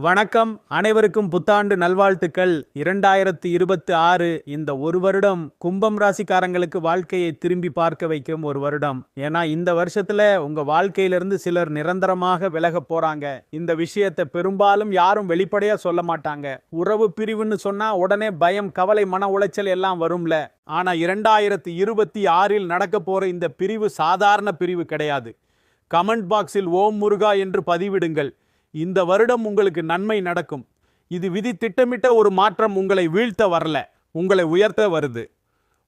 வணக்கம். அனைவருக்கும் புத்தாண்டு நல்வாழ்த்துக்கள். இரண்டாயிரத்தி இருபத்தி ஆறு இந்த ஒரு வருடம் கும்பம் ராசிக்காரங்களுக்கு வாழ்க்கையை திரும்பி பார்க்க வைக்கும் ஒரு வருடம். ஏன்னா இந்த வருஷத்துல உங்க வாழ்க்கையிலிருந்து சிலர் நிரந்தரமாக விலக போறாங்க. இந்த விஷயத்தை பெரும்பாலும் யாரும் வெளிப்படையா சொல்ல மாட்டாங்க. உறவு பிரிவுன்னு சொன்னா உடனே பயம் கவலை மன உளைச்சல் எல்லாம் வரும்ல. ஆனா இரண்டாயிரத்தி இருபத்தி ஆறில் நடக்க போற இந்த பிரிவு சாதாரண பிரிவு கிடையாது. கமெண்ட் பாக்ஸில் ஓம் முருகா என்று பதிவிடுங்கள். இந்த வருடம் உங்களுக்கு நன்மை நடக்கும். இது விதி திட்டமிட்ட ஒரு மாற்றம் உங்களை வீழ்த்த வரல உங்களை உயர்த்த வருது.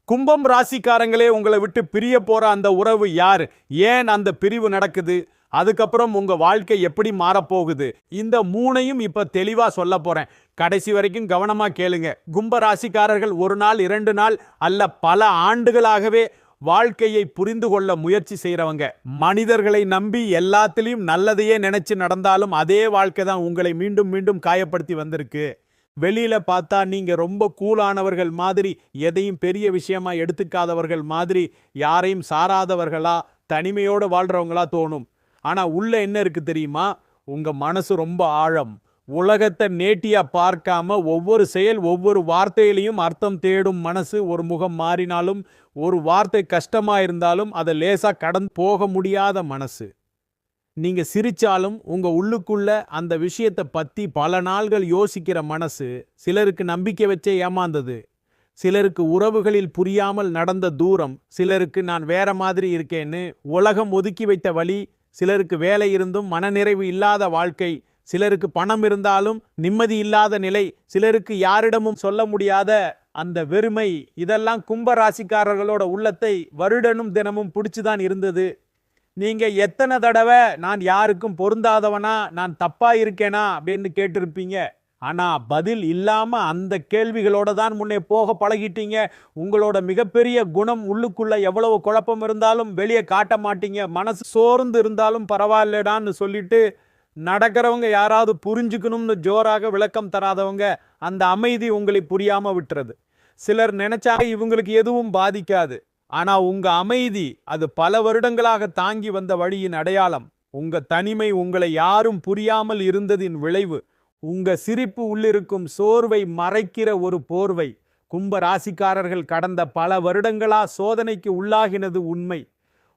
கும்பம் ராசிக்காரங்களே உங்களை விட்டு பிரிய போற அந்த உறவு யார்? ஏன் அந்த பிரிவு நடக்குது? அதுக்கப்புறம் உங்க வாழ்க்கை எப்படி மாறப்போகுது? இந்த மூணையும் இப்ப தெளிவா சொல்ல போறேன். கடைசி வரைக்கும் கவனமா கேளுங்க. கும்ப ராசிக்காரர்கள் ஒரு நாள் இரண்டு நாள் அல்ல பல ஆண்டுகளாகவே வாழ்க்கையை புரிந்து கொள்ள முயற்சி செய்கிறவங்க மனிதர்களை நம்பி எல்லாத்திலையும் நல்லதையே நினைச்சு நடந்தாலும் அதே வாழ்க்கை தான் உங்களை மீண்டும் மீண்டும் காயப்படுத்தி வந்திருக்கு. வெளியில பார்த்தா நீங்க ரொம்ப கூலானவர்கள் மாதிரி எதையும் பெரிய விஷயமா எடுத்துக்காதவர்கள் மாதிரி யாரையும் சாராதவர்களா தனிமையோடு வாழ்கிறவங்களா தோணும். ஆனால் உள்ள என்ன இருக்கு தெரியுமா? உங்க மனசு ரொம்ப ஆழம். உலகத்தை நேட்டியா பார்க்காம ஒவ்வொரு செயல் ஒவ்வொரு வார்த்தையிலையும் அர்த்தம் தேடும் மனசு ஒரு முகம் மாறினாலும் ஒரு வார்த்தை கஷ்டமா இருந்தாலும் அதை லேசாக கடந்து போக முடியாத மனசு. நீங்கள் சிரித்தாலும் உங்கள் உள்ளுக்குள்ள அந்த விஷயத்தை பற்றி பல நாள்கள் யோசிக்கிற மனசு சிலருக்கு நம்பிக்கை வச்சே ஏமாந்தது. சிலருக்கு உறவுகளில் புரியாமல் நடந்த தூரம் சிலருக்கு நான் வேற மாதிரி இருக்கேன்னு உலகம் ஒதுக்கி வைத்த வழி சிலருக்கு வேலை இருந்தும் மனநிறைவு இல்லாத வாழ்க்கை சிலருக்கு பணம் இருந்தாலும் நிம்மதி இல்லாத நிலை சிலருக்கு யாரிடமும் சொல்ல முடியாத அந்த வெறுமை இதெல்லாம் கும்ப ராசிக்காரர்களோட உள்ளத்தை வருடனும் தினமும் பிடிச்சுதான் இருந்தது. நீங்க எத்தனை தடவை நான் யாருக்கும் பொருந்தாதவனா நான் தப்பா இருக்கேனா அப்படின்னு கேட்டிருப்பீங்க. ஆனா பதில் இல்லாம அந்த கேள்விகளோட தான் முன்னே போக பழகிட்டீங்க. உங்களோட மிகப்பெரிய குணம் உள்ளுக்குள்ள எவ்வளவு குழப்பம் இருந்தாலும் வெளியே காட்ட மாட்டீங்க. மனசு சோர்ந்து இருந்தாலும் பரவாயில்லடான்னு சொல்லிட்டு நடக்கிறவங்க யாராவது புரிஞ்சுக்கணும்னு ஜோராக விளக்கம் தராதவங்க அந்த அமைதி உங்களை புரியாம விட்டுறது. சிலர் நினைச்சா இவங்களுக்கு எதுவும் பாதிக்காது. ஆனா உங்க அமைதி அது பல வருடங்களாக தாங்கி வந்த வழியின் அடையாளம். உங்க தனிமை உங்களை யாரும் புரியாமல் இருந்ததின் விளைவு. உங்க சிரிப்பு உள்ளிருக்கும் சோர்வை மறைக்கிற ஒரு போர்வை. கும்ப ராசிக்காரர்கள் கடந்த பல வருடங்களா சோதனைக்கு உள்ளாகினது உண்மை.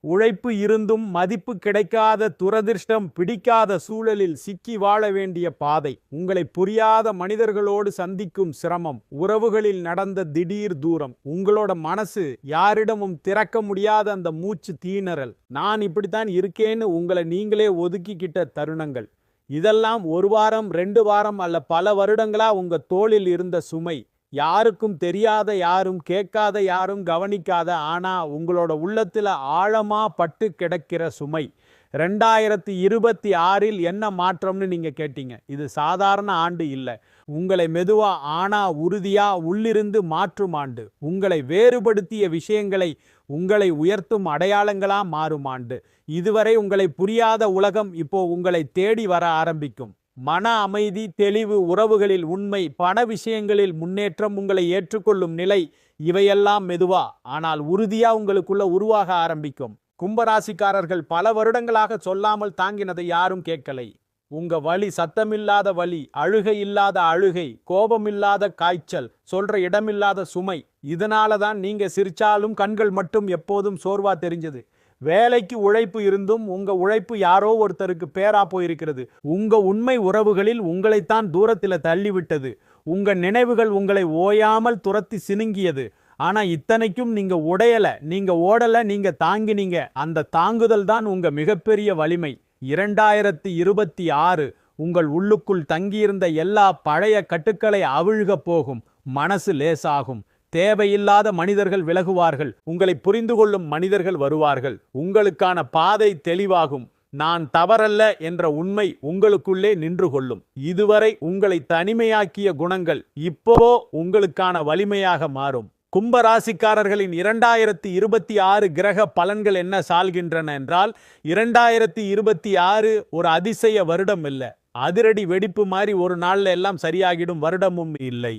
உழைப்பு இருந்தும் மதிப்பு கிடைக்காத துரதிர்ஷ்டம் பிடிக்காத சூழலில் சிக்கி வாழ வேண்டிய பாதை. உங்களை புரியாத மனிதர்களோடு சந்திக்கும் சிரமம். உறவுகளில் நடந்த திடீர் தூரம். உங்களோட மனசு யாரிடமும் திறக்க முடியாத அந்த மூச்சு தீணறல் நான் இப்படித்தான் இருக்கேன்னு உங்களை நீங்களே ஒதுக்கிக்கிட்ட தருணங்கள். இதெல்லாம் ஒரு வாரம் ரெண்டு வாரம் அல்ல பல வருடங்களா உங்க தோளில் இருந்த சுமை. யாருக்கும் தெரியாத யாரும் கேட்காத யாரும் கவனிக்காத ஆனா உங்களோட உள்ளத்தில் ஆழமாக பட்டு கிடக்கிற சுமை. ரெண்டாயிரத்தி இருபத்தி ஆறில் என்ன மாற்றம்னு நீங்கள் கேட்டீங்க? இது சாதாரண ஆண்டு இல்லை. உங்களை மெதுவாக ஆனா உறுதியாக உள்ளிருந்து மாற்றும் ஆண்டு. உங்களை வேறுபடுத்திய விஷயங்களை உங்களை உயர்த்தும் அடையாளங்களாக மாறும் ஆண்டு. இதுவரை உங்களை புரியாத உலகம் இப்போ உங்களை தேடி வர ஆரம்பிக்கும். மன அமைதி தெளிவு உறவுகளில் உண்மை பண விஷயங்களில் முன்னேற்றம் உங்களை ஏற்றுக்கொள்ளும் நிலை இவையெல்லாம் மெதுவா ஆனால் உறுதியா உங்களுக்குள்ள உருவாக ஆரம்பிக்கும். கும்பராசிக்காரர்கள் பல வருடங்களாக சொல்லாமல் தாங்கினதை யாரும் கேட்கலை. உங்க வலி சத்தமில்லாத வலி அழுகை இல்லாத அழுகை கோபமில்லாத காய்ச்சல் சொல்ற இடமில்லாத சுமை இதனால தான் நீங்க சிரிச்சாலும் கண்கள் மட்டும் எப்போதும் சோர்வா தெரிஞ்சது. வேலைக்கு உழைப்பு இருந்தும் உங்க உழைப்பு யாரோ ஒருத்தருக்கு பேரா போயிருக்கிறது. உங்க உண்மை உறவுகளில் உங்களைத்தான் தூரத்தில் தள்ளிவிட்டது. உங்க நினைவுகள் உங்களை ஓயாமல் துரத்தி சினுங்கியது. ஆனா இத்தனைக்கும் நீங்க உடையல நீங்க ஓடல நீங்க தாங்கினீங்க. அந்த தாங்குதல் தான் உங்க மிகப்பெரிய வலிமை. இரண்டாயிரத்தி இருபத்தி ஆறு உங்கள் உள்ளுக்குள் தங்கியிருந்த எல்லா பழைய கட்டுக்களை அவிழ்க போகும். மனசு லேசாகும். தேவையில்லாத மனிதர்கள் விலகுவார்கள். உங்களை புரிந்து கொள்ளும் மனிதர்கள் வருவார்கள். உங்களுக்கான பாதை தெளிவாகும். நான் தவறல்ல என்ற உண்மை உங்களுக்குள்ளே நின்று கொள்ளும் இதுவரை உங்களை தனிமையாக்கிய குணங்கள் இப்போ உங்களுக்கான வலிமையாக மாறும். கும்பராசிக்காரர்களின் இரண்டாயிரத்தி இருபத்தி ஆறு கிரக பலன்கள் என்ன சால்கின்றன என்றால் இரண்டாயிரத்தி இருபத்தி ஆறு ஒரு அதிசய வருடம் இல்லை. அதிரடி வெடிப்பு மாதிரி ஒரு நாள்ல எல்லாம் சரியாகிடும். வருடமும் இல்லை.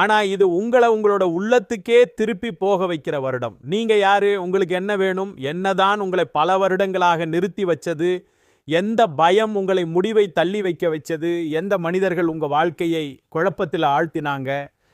ஆனால் இது உங்களை உங்களோட உள்ளத்துக்கே திருப்பி போக வைக்கிற வருடம். நீங்கள் யார்? உங்களுக்கு என்ன வேணும்? என்னதான் உங்களை பல வருடங்களாக நிறுத்தி வச்சது? எந்த பயம் உங்களை முடிவை தள்ளி வைக்க வச்சது? எந்த மனிதர்கள் உங்கள் வாழ்க்கையை குழப்பத்தில் ஆழ்த்தினாங்க?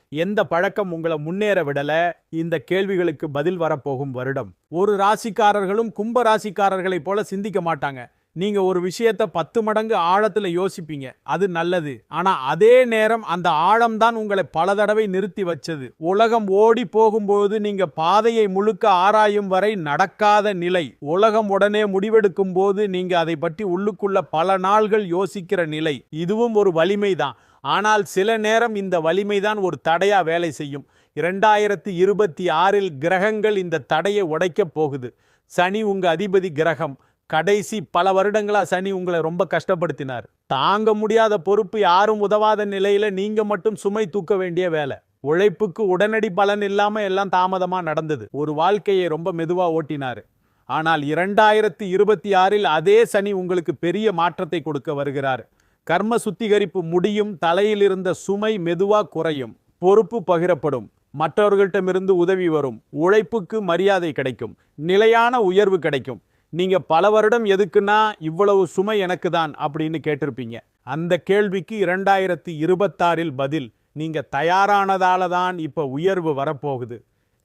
எந்த பழக்கம் உங்களை முன்னேற விடல? இந்த கேள்விகளுக்கு பதில் வரப்போகும் வருடம். ஒரு ராசிக்காரர்களும் கும்ப ராசிக்காரர்களைப் போல சிந்திக்க மாட்டாங்க. நீங்கள் ஒரு விஷயத்தை பத்து மடங்கு ஆழத்தில் யோசிப்பீங்க. அது நல்லது. ஆனால் அதே நேரம் அந்த ஆழம்தான் உங்களை பல தடவை நிறுத்தி வச்சது. உலகம் ஓடி போகும்போது நீங்கள் பாதையை முழுக்க ஆராயும் வரை நடக்காத நிலை. உலகம் உடனே முடிவெடுக்கும் போது நீங்கள் அதை பற்றி உள்ளுக்குள்ள பல நாள்கள் யோசிக்கிற நிலை. இதுவும் ஒரு வலிமைதான். ஆனால் சில நேரம் இந்த வலிமைதான் ஒரு தடையாக வேலை செய்யும். இரண்டாயிரத்தி இருபத்தி ஆறில் கிரகங்கள் இந்த தடையை உடைக்கப் போகுது. சனி உங்கள் அதிபதி கிரகம். கடைசி பல வருடங்களா சனி உங்களை ரொம்ப கஷ்டப்படுத்தினார். தாங்க முடியாத பொறுப்பு யாரும் உதவாத நிலையில நீங்க மட்டும் சுமை தூக்க வேண்டிய வேலை. உழைப்புக்கு உடனடி பலன் இல்லாம எல்லாம் தாமதமா நடந்தது. ஒரு வாழ்க்கையை ரொம்ப மெதுவா ஓட்டினாரு. ஆனால் இரண்டாயிரத்தி இருபத்தி ஆறில் அதே சனி உங்களுக்கு பெரிய மாற்றத்தை கொடுக்க வருகிறார். கர்ம சுத்திகரிப்பு முடியும் தலையில் இருந்த சுமை மெதுவா குறையும் பொறுப்பு பகிரப்படும் மற்றவர்களிடமிருந்து உதவி வரும் உழைப்புக்கு மரியாதை கிடைக்கும் நிலையான உயர்வு கிடைக்கும். நீங்கள் பல வருடம் எதுக்குன்னா இவ்வளவு சுமை எனக்கு தான் அப்படின்னு கேட்டிருப்பீங்க. அந்த கேள்விக்கு இரண்டாயிரத்தி இருபத்தாறில் பதில் நீங்கள் தயாரானதால தான் இப்போ உயர்வு வரப்போகுது.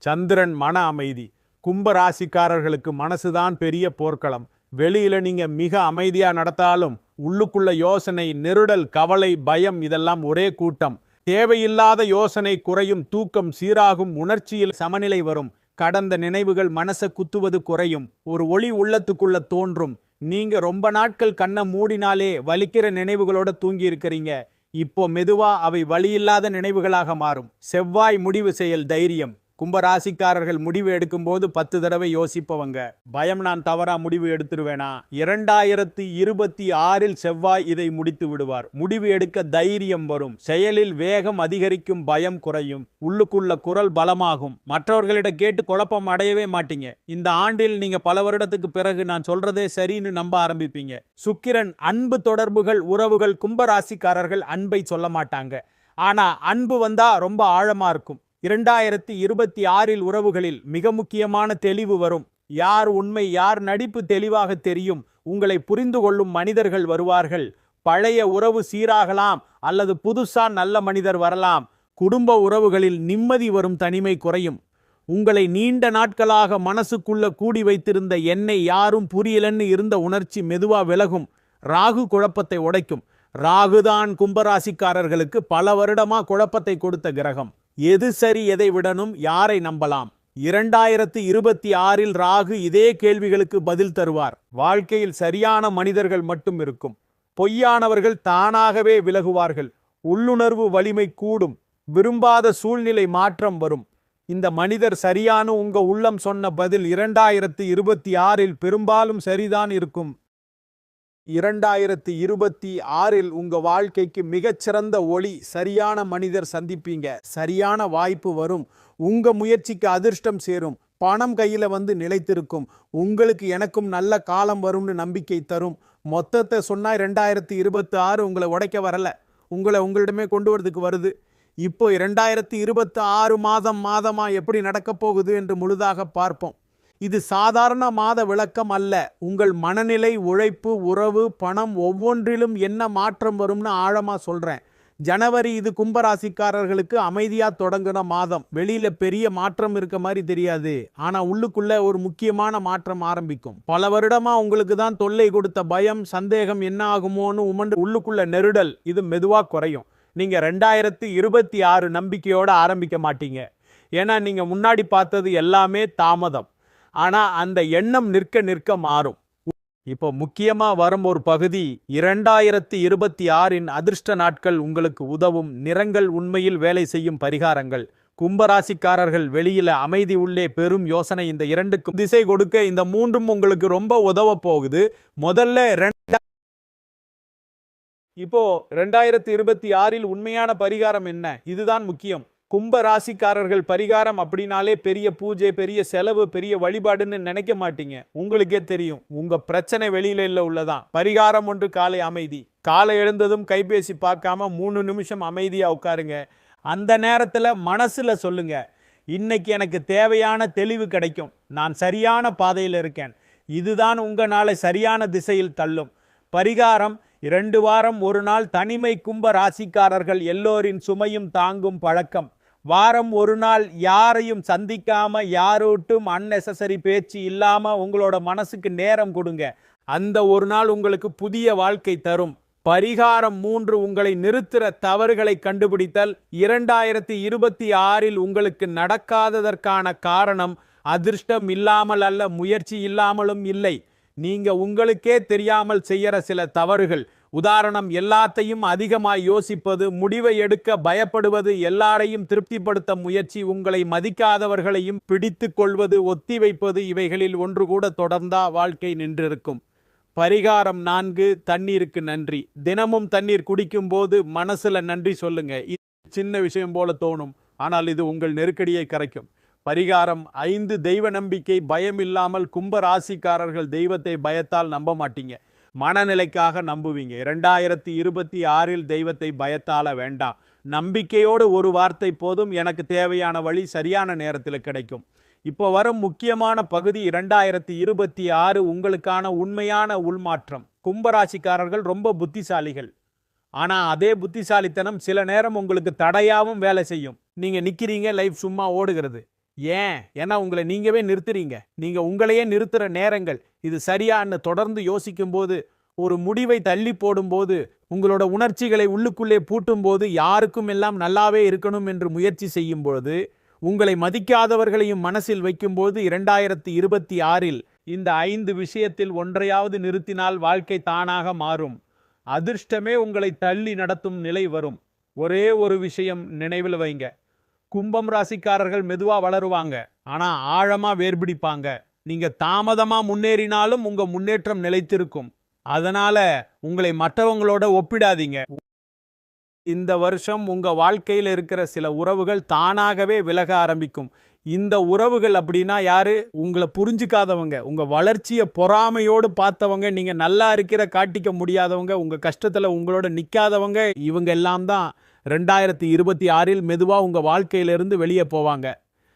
சந்திரன் மன அமைதி. கும்ப ராசிக்காரர்களுக்கு மனசு தான் பெரிய போர்க்களம். வெளியில் நீங்கள் மிக அமைதியாக நடத்தாலும் உள்ளுக்குள்ள யோசனை நெருடல் கவலை பயம் இதெல்லாம் ஒரே கூட்டம். தேவையில்லாத யோசனை குறையும் தூக்கம் சீராகும் உணர்ச்சியில் சமநிலை வரும். கடந்த நினைவுகள் மனசை குத்துவது குறையும். ஒரு ஒளி உள்ளத்துக்குள்ள தோன்றும். நீங்க ரொம்ப நாட்கள் கண்ணை மூடினாலே வலிக்கிற நினைவுகளோட தூங்கி இருக்கிறீங்க இப்போ மெதுவா அவை வழியில்லாத நினைவுகளாக மாறும். செவ்வாய் முடிவு செயல் தைரியம். கும்பராசிக்காரர்கள் முடிவு எடுக்கும்போது பத்து தடவை யோசிப்பவங்க. பயம் நான் தவறா முடிவு எடுத்துருவேனா? இரண்டாயிரத்தி இருபத்தி ஆறில் செவ்வாய் இதை முடித்து விடுவார். முடிவு எடுக்க தைரியம் வரும். செயலில் வேகம் அதிகரிக்கும் பயம் குறையும். உள்ளுக்குள்ள குரல் பலமாகும். மற்றவர்களிடம் கேட்டு குழப்பம் அடையவே மாட்டீங்க. இந்த ஆண்டில் நீங்க பல வருடத்துக்கு பிறகு நான் சொல்றதே சரின்னு நம்ப ஆரம்பிப்பீங்க. சுக்கிரன் அன்பு தொடர்புகள் உறவுகள் கும்பராசிக்காரர்கள் அன்பை சொல்ல மாட்டாங்க. ஆனா அன்பு வந்தா ரொம்ப ஆழமா இருக்கும். இரண்டாயிரத்தி இருபத்தி ஆறில் உறவுகளில் மிக முக்கியமான தெளிவு வரும். யார் உண்மை யார் நடிப்பு தெளிவாக தெரியும் உங்களை புரிந்து கொள்ளும் மனிதர்கள் வருவார்கள். பழைய உறவு சீராகலாம் அல்லது புதுசா நல்ல மனிதர் வரலாம். குடும்ப உறவுகளில் நிம்மதி வரும் தனிமை குறையும். உங்களை நீண்ட நாட்களாக மனசுக்குள்ள கூடி வைத்திருந்த என்னை யாரும் புரியலன்னு இருந்த உணர்ச்சி மெதுவா விலகும். ராகு குழப்பத்தை உடைக்கும். ராகுதான் கும்பராசிக்காரர்களுக்கு பல வருடமா குழப்பத்தை கொடுத்த கிரகம். எது சரி எதை விடணும் யாரை நம்பலாம்? இரண்டாயிரத்து இருபத்தி ஆறில் ராகு இதே கேள்விகளுக்கு பதில் தருவார். வாழ்க்கையில் சரியான மனிதர்கள் மட்டும் இருக்கும். பொய்யானவர்கள் தானாகவே விலகுவார்கள். உள்ளுணர்வு வலிமை கூடும். விரும்பாத சூழ்நிலை மாற்றம் வரும். இந்த மனிதர் சரியான உங்க உள்ளம் சொன்ன பதில் இரண்டாயிரத்து இருபத்தி ஆறில் பெரும்பாலும் சரிதான் இருக்கும். இரண்டாயிரத்தி இருபத்தி ஆறில் உங்க வாழ்க்கைக்கு மிகச்சிறந்த ஒளி சரியான மனிதர் சந்திப்பீங்க. சரியான வாய்ப்பு வரும். உங்க முயற்சிக்கு அதிர்ஷ்டம் சேரும். பணம் கையில வந்து நிலைத்திருக்கும். உங்களுக்கு எனக்கும் நல்ல காலம் வரும்னு நம்பிக்கை தரும். மொத்தத்தை சொன்னா ரெண்டாயிரத்தி இருபத்தி ஆறு உங்களை உடைக்க வரல. உங்களை உங்களிடமே கொண்டு வரதுக்கு வருது. இப்போ இரண்டாயிரத்தி இருபத்தி ஆறு மாதம் மாதமா எப்படி நடக்கப் போகுது என்று முழுதாக பார்ப்போம். இது சாதாரண மாத விளக்கம் அல்ல. உங்கள் மனநிலை உழைப்பு உறவு பணம் ஒவ்வொன்றிலும் என்ன மாற்றம் வரும்னு ஆழமாக சொல்கிறேன் ஜனவரி இது கும்பராசிக்காரர்களுக்கு அமைதியாக தொடங்கின மாதம். வெளியில் பெரிய மாற்றம் இருக்க மாதிரி தெரியாது. ஆனால் உள்ளுக்குள்ளே ஒரு முக்கியமான மாற்றம் ஆரம்பிக்கும். பல வருடமாக உங்களுக்கு தான் தொல்லை கொடுத்த பயம் சந்தேகம் என்ன ஆகுமோன்னு உமண்டு உள்ளுக்குள்ள நெருடல் இது மெதுவாக குறையும். நீங்கள் ரெண்டாயிரத்தி இருபத்தி ஆறு நம்பிக்கையோடு ஆரம்பிக்க மாட்டீங்க. ஏன்னா நீங்கள் முன்னாடி பார்த்தது எல்லாமே தாமதம். ஆனால் அந்த எண்ணம் நிற்க நிற்க மாறும். இப்போ முக்கியமாக வரும் ஒரு பகுதி இரண்டாயிரத்தி இருபத்தி ஆறின் அதிர்ஷ்ட நாட்கள் உங்களுக்கு உதவும் நிறங்கள் உண்மையில் வேலை செய்யும் பரிகாரங்கள். கும்பராசிக்காரர்கள் வெளியில அமைதி உள்ளே பெரும் யோசனை இந்த இரண்டுக்கும். திசை கொடுக்க இந்த மூன்றும் உங்களுக்கு ரொம்ப உதவ போகுது. முதல்ல ரெண்டா இப்போ ரெண்டாயிரத்தி இருபத்தி ஆறில் உண்மையான பரிகாரம் என்ன? இதுதான் முக்கியம். கும்ப ராசிக்காரர்கள் பரிகாரம் அப்படின்னாலே பெரிய பூஜை பெரிய செலவு பெரிய வழிபாடுன்னு நினைக்க மாட்டீங்க. உங்களுக்கே தெரியும். உங்க பிரச்சனை வெளியில இல்ல உள்ளதான். பரிகாரம் ஒன்று காலை அமைதி. காலை எழுந்ததும் கைபேசி பார்க்காம மூணு நிமிஷம் அமைதியா உட்காருங்க. அந்த நேரத்துல மனசுல சொல்லுங்க. இன்னைக்கு எனக்கு தேவையான தெளிவு கிடைக்கும். நான் சரியான பாதையில் இருக்கேன். இதுதான் உங்க நாளை சரியான திசையில் தள்ளும். பரிகாரம் இரண்டு வாரம் ஒரு நாள் தனிமை கும்ப ராசிக்காரர்கள் எல்லோரின் சுமையும் தாங்கும் பழக்கம். வாரம் ஒரு நாள் யாரையும் சந்திக்காமல் யாரோட்டும் அன்னெசசரி பேச்சு இல்லாமல் உங்களோட மனசுக்கு நேரம் கொடுங்க. அந்த ஒரு நாள் உங்களுக்கு புதிய வாழ்க்கை தரும். பரிகாரம் மூன்று உங்களை நிறுத்துற தவறுகளை கண்டுபிடித்தல் இரண்டாயிரத்தி இருபத்தி ஆறில் உங்களுக்கு நடக்காததற்கான காரணம் அதிர்ஷ்டம் இல்லாமல் அல்ல முயற்சி இல்லாமலும் இல்லை. நீங்க உங்களுக்கே தெரியாமல் செய்யற சில தவறுகள். உதாரணம் எல்லாத்தையும் அதிகமாய் யோசிப்பது முடிவை எடுக்க பயப்படுவது எல்லாரையும் திருப்திப்படுத்த முயற்சி உங்களை மதிக்காதவர்களையும் பிடித்து கொள்வது ஒத்தி வைப்பது இவைகளில் ஒன்று கூட தொடர்ந்தா வாழ்க்கை நின்றிருக்கும். பரிகாரம் நான்கு தண்ணீருக்கு நன்றி. தினமும் தண்ணீர் குடிக்கும் போது மனசுல நன்றி சொல்லுங்க. சின்ன விஷயம் போல தோணும். ஆனால் இது உங்கள் நெருக்கடியை கரைக்கும். பரிகாரம் ஐந்து தெய்வ நம்பிக்கை பயம் இல்லாமல் கும்ப ராசிக்காரர்கள் தெய்வத்தை பயத்தால் நம்ப மாட்டீங்க. மனநிலைக்காக நம்புவீங்க. இரண்டாயிரத்தி இருபத்தி ஆறில் தெய்வத்தை பயத்தால வேண்டாம். நம்பிக்கையோடு ஒரு வார்த்தை போதும் எனக்கு தேவையான வழி சரியான நேரத்தில் கிடைக்கும். இப்போ வரும் முக்கியமான பகுதி இரண்டாயிரத்தி இருபத்தி ஆறு உங்களுக்கான உண்மையான உள்மாற்றம். கும்பராசிக்காரர்கள் ரொம்ப புத்திசாலிகள். ஆனால் அதே புத்திசாலித்தனம் சில நேரம் உங்களுக்கு தடையாகவும் வேலை செய்யும். நீங்கள் நிற்கிறீங்க லைஃப் சும்மா ஓடுகிறது. ஏன்? ஏன்னா உங்களை நீங்கவே நிறுத்துறீங்க. நீங்கள் உங்களையே நிறுத்துகிற நேரங்கள். இது சரியான்னு தொடர்ந்து யோசிக்கும் போது ஒரு முடிவை தள்ளி போடும்போது உங்களோட உணர்ச்சிகளை உள்ளுக்குள்ளே பூட்டும்போது யாருக்கும் எல்லாம் நல்லாவே இருக்கணும் என்று முயற்சி செய்யும் பொழுது உங்களை மதிக்காதவர்களையும் மனசில் வைக்கும்போது இரண்டாயிரத்தி இருபத்தி ஆறில் இந்த ஐந்து விஷயத்தில் ஒன்றையாவது நிறுத்தினால் வாழ்க்கை தானாக மாறும். அதிர்ஷ்டமே உங்களை தள்ளி நடத்தும் நிலை வரும். ஒரே ஒரு விஷயம் நினைவில் வைங்க. கும்பம் ராசிக்காரர்கள் மெதுவாக வளருவாங்க. ஆனால் ஆழமாக வேர்பிடிப்பாங்க. நீங்கள் தாமதமாக முன்னேறினாலும் உங்கள் முன்னேற்றம் நிலைத்திருக்கும். அதனால் உங்களை மற்றவங்களோட ஒப்பிடாதீங்க. இந்த வருஷம் உங்கள் வாழ்க்கையில் இருக்கிற சில உறவுகள் தானாகவே விலக ஆரம்பிக்கும். இந்த உறவுகள் அப்படின்னா யார்? உங்களை புரிஞ்சுக்காதவங்க. உங்கள் வளர்ச்சியை பொறாமையோடு பார்த்தவங்க நீங்கள் நல்லா இருக்கிற காட்டிக்க முடியாதவங்க உங்கள் கஷ்டத்தில் உங்களோட நிற்காதவங்க இவங்க எல்லாம் தான் ரெண்டாயிரத்தி இருபத்தி ஆறில் மெதுவாக உங்கள் வாழ்க்கையிலிருந்து வெளியே போவாங்க.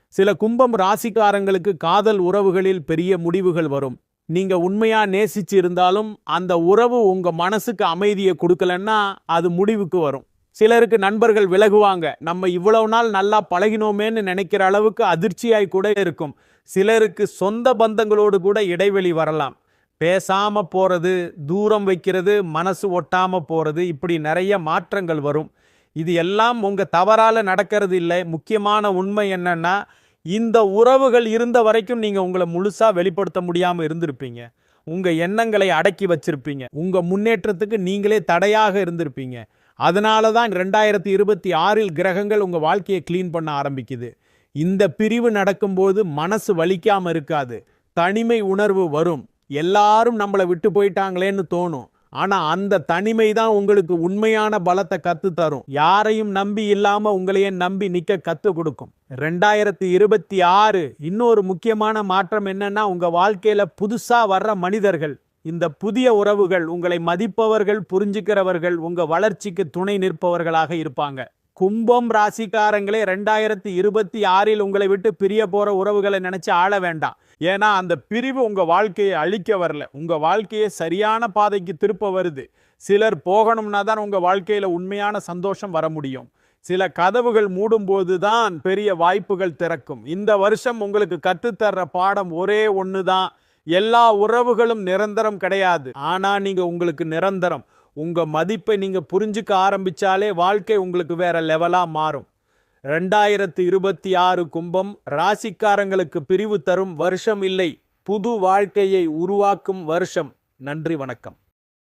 சில கும்பம் ராசிக்காரங்களுக்கு காதல் உறவுகளில் பெரிய முடிவுகள் வரும். நீங்க உண்மையா நேசிச்சு இருந்தாலும் அந்த உறவு உங்க மனசுக்கு அமைதியை கொடுக்கலன்னா அது முடிவுக்கு வரும். சிலருக்கு நண்பர்கள் விலகுவாங்க. நம்ம இவ்வளவு நாள் நல்லா பழகினோமேன்னு நினைக்கிற அளவுக்கு அதிர்ச்சியாய் கூட இருக்கும். சிலருக்கு சொந்த பந்தங்களோடு கூட இடைவெளி வரலாம். பேசாம போறது தூரம் வைக்கிறது மனசு ஒட்டாம போறது இப்படி நிறைய மாற்றங்கள் வரும். இது எல்லாம் உங்கள் தவறால் நடக்கிறது இல்லை. முக்கியமான உண்மை என்னென்னா இந்த உறவுகள் இருந்த வரைக்கும் நீங்கள் உங்களை முழுசாக வெளிப்படுத்த முடியாமல் இருந்திருப்பீங்க. உங்கள் எண்ணங்களை அடக்கி வச்சிருப்பீங்க. உங்கள் முன்னேற்றத்துக்கு நீங்களே தடையாக இருந்திருப்பீங்க. அதனால தான் ரெண்டாயிரத்தி இருபத்தி ஆறில் கிரகங்கள் உங்கள் வாழ்க்கையை க்ளீன் பண்ண ஆரம்பிக்குது. இந்த பிரிவு நடக்கும்போது மனசு வலிக்காம இருக்காது. தனிமை உணர்வு வரும். எல்லாரும் நம்மளை விட்டு போயிட்டாங்களேன்னு தோணும். ஆனா அந்த தனிமை தான் உங்களுக்கு உண்மையான பலத்தை கத்து தரும். யாரையும் நம்பி இல்லாம உங்களையே நம்பி நிக்க கத்து கொடுக்கும். ரெண்டாயிரத்தி இருபத்தி ஆறு இன்னொரு முக்கியமான மாற்றம் என்னன்னா உங்க வாழ்க்கையில புதுசா வர்ற மனிதர்கள் இந்த புதிய உறவுகள் உங்களை மதிப்பவர்கள் புரிஞ்சுக்கிறவர்கள் உங்க வளர்ச்சிக்கு துணை நிற்பவர்களாக இருப்பாங்க. கும்பம் ராசிக்காரங்களே ரெண்டாயிரத்தி இருபத்தி ஆறில் உங்களை விட்டு பிரிய போற உறவுகளை நினைச்சு ஆள வேண்டாம். ஏன்னா அந்த பிரிவு உங்கள் வாழ்க்கையை அழிக்க வரல. உங்கள் வாழ்க்கையை சரியான பாதைக்கு திருப்ப வருது. சிலர் போகணும்னா தான் உங்கள் வாழ்க்கையில் உண்மையான சந்தோஷம் வர முடியும். சில கதவுகள் மூடும்போது தான் பெரிய வாய்ப்புகள் திறக்கும். இந்த வருஷம் உங்களுக்கு கற்றுத்தர்ற பாடம் ஒரே ஒன்று தான். எல்லா உறவுகளும் நிரந்தரம் கிடையாது. ஆனால் நீங்கள் உங்களுக்கு நிரந்தரம். உங்கள் மதிப்பை நீங்கள் புரிஞ்சுக்க ஆரம்பிச்சாலே வாழ்க்கை உங்களுக்கு வேற லெவலாக மாறும். ரெண்டாயிரத்து இருபத்தி ஆறு கும்பம் ராசிக்காரங்களுக்கு பிரிவு தரும் வருஷம் இல்லை. புது வாழ்க்கையை உருவாக்கும் வருஷம். நன்றி வணக்கம்.